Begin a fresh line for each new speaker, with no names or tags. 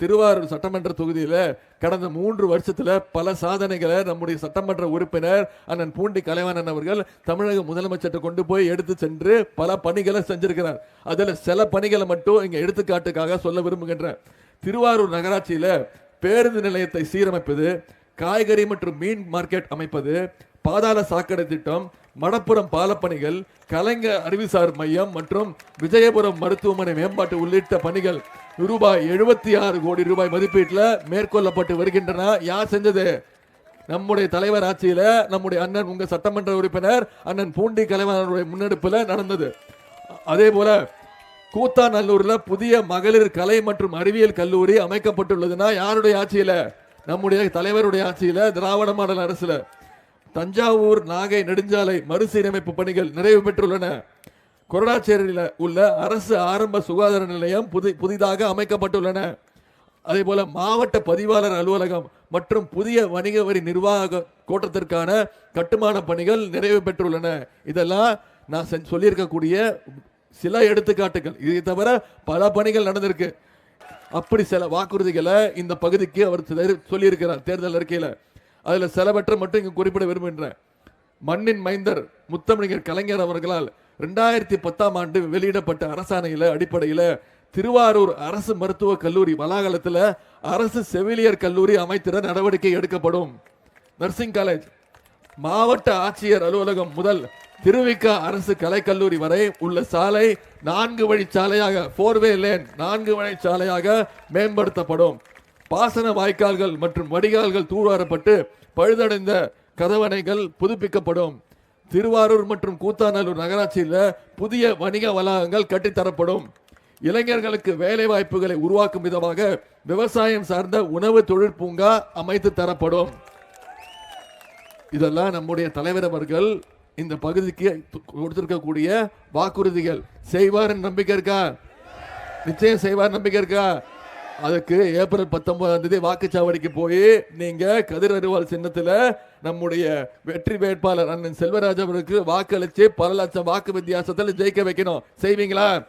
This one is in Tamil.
திருவாரூர் சட்டமன்ற தொகுதியில கடந்த மூன்று வருஷத்துல பல சாதனைகளை நம்முடைய சட்டமன்ற உறுப்பினர் அண்ணன் பூண்டி கலைவாணன் அவர்கள் தமிழக முதலமைச்சர்கிட்ட கொண்டு போய் எடுத்து சென்று பல பணிகளை செஞ்சிருக்கிறார். அதில் சில பணிகளை மட்டும் இங்க எடுத்துக்காட்டுக்காக சொல்ல விரும்புகின்றேன் திருவாரூர் நகராட்சியில பேருந்து நிலையத்தை சீரமைப்பது காய்கறி மற்றும் மீன் மார்க்கெட் அமைப்பது பாதாள சாக்கடை திட்டம் மடப்புறம் பாலப்பணிகள் கலைஞர் அறிவுசார் மையம் மற்றும் விஜயபுரம் மருத்துவமனை மேம்பாட்டு உள்ளிட்ட பணிகள் ரூபாய் எழுபத்தி ஆறு கோடி ரூபாய் மதிப்பீட்டில் மேற்கொள்ளப்பட்டு வருகின்றன. யார் செஞ்சது? நம்முடைய தலைவர் ஆட்சியில் நம்முடைய அண்ணன் உங்கள் சட்டமன்ற உறுப்பினர் அண்ணன் பூண்டி கலைவனுடைய முன்னெடுப்பில் நடந்தது. அதே போல கூத்தாநல்லூரில் புதிய மகளிர் கலை மற்றும் அறிவியல் கல்லூரி அமைக்கப்பட்டுள்ளதுன்னா யாருடைய ஆட்சியில்? நம்முடைய தலைவருடைய ஆட்சியில் திராவிட மாடல் அரசில். தஞ்சாவூர் நாகை நெடுஞ்சாலை மறுசீரமைப்பு பணிகள் நிறைவு பெற்றுள்ளன. கொரடாச்சேரியில் உள்ள அரசு ஆரம்ப சுகாதார நிலையம் புதி புதிதாக அமைக்கப்பட்டுள்ளன. அதே போல மாவட்ட பதிவாளர் அலுவலகம் மற்றும் புதிய வணிக வரி நிர்வாக கோட்டத்திற்கான கட்டுமான பணிகள் நிறைவு பெற்றுள்ளன. இதெல்லாம் நான் செஞ்ச- சொல்லியிருக்கக்கூடிய சில எடுத்துக்காட்டுகள். இதை தவிர பல பணிகள் நடந்திருக்கு. அப்படி சில வாக்குறுதிகளை இந்த பகுதிக்கு அவர் சொல்லியிருக்கிறார் தேர்தல் அறிக்கையில். அதில் சிலவற்றை மட்டும் இங்கே குறிப்பிட விரும்புகின்றேன். மண்ணின் மைந்தர் முத்தமிழர் கலைஞர் அவர்களால் ரெண்டாயிரத்தி பத்தாம் ஆண்டு வெளியிடப்பட்ட அரசாணையில அடிப்படையில் திருவாரூர் அரசு மருத்துவக் கல்லூரி வளாகலத்தில் அரசு செவிலியர் கல்லூரி அமைத்திட நடவடிக்கை எடுக்கப்படும். Nursing college. மாவட்ட ஆட்சியர் அலுவலகம் முதல் திருவிக்கா அரசு கலைக்கல்லூரி வரை உள்ள சாலை நான்கு வழி சாலையாக ஃபோர்வே லேன் நான்கு வழி சாலையாக மேம்படுத்தப்படும். பாசன வாய்க்கால்கள் மற்றும் வடிகால்கள் தூர்வாரப்பட்டு பழுதடைந்த கதவணைகள் புதுப்பிக்கப்படும். திருவாரூர் மற்றும் கூத்தாநல்லூர் நகராட்சியில் புதிய வணிக வளாகங்கள் கட்டித்தரப்படும். இளைஞர்களுக்கு வேலை வாய்ப்புகளை உருவாக்கும் விதமாக விவசாயம் சார்ந்த உணவு தொழிற்பூங்கா அமைத்து தரப்படும். இதெல்லாம் நம்முடைய தலைவர் அவர்கள் இந்த பகுதிக்கு கொடுத்திருக்கக்கூடிய வாக்குறுதிகள். செய்வார் நம்பிக்கை இருக்கா? நிச்சயம் செய்வார் நம்பிக்கை இருக்கா? அதுக்கு ஏப்ரல் பத்தொன்பதாம் தேதி வாக்குச்சாவடிக்கு போய் நீங்க கதிர் அறிவால் சின்னத்துல நம்முடைய வெற்றி வேட்பாளர் அண்ணன் செல்வராஜ் அவருக்கு வாக்களிச்சு பல லட்சம் வாக்கு வித்தியாசத்தில் ஜெயிக்க வைக்கணும். செய்வீங்களா?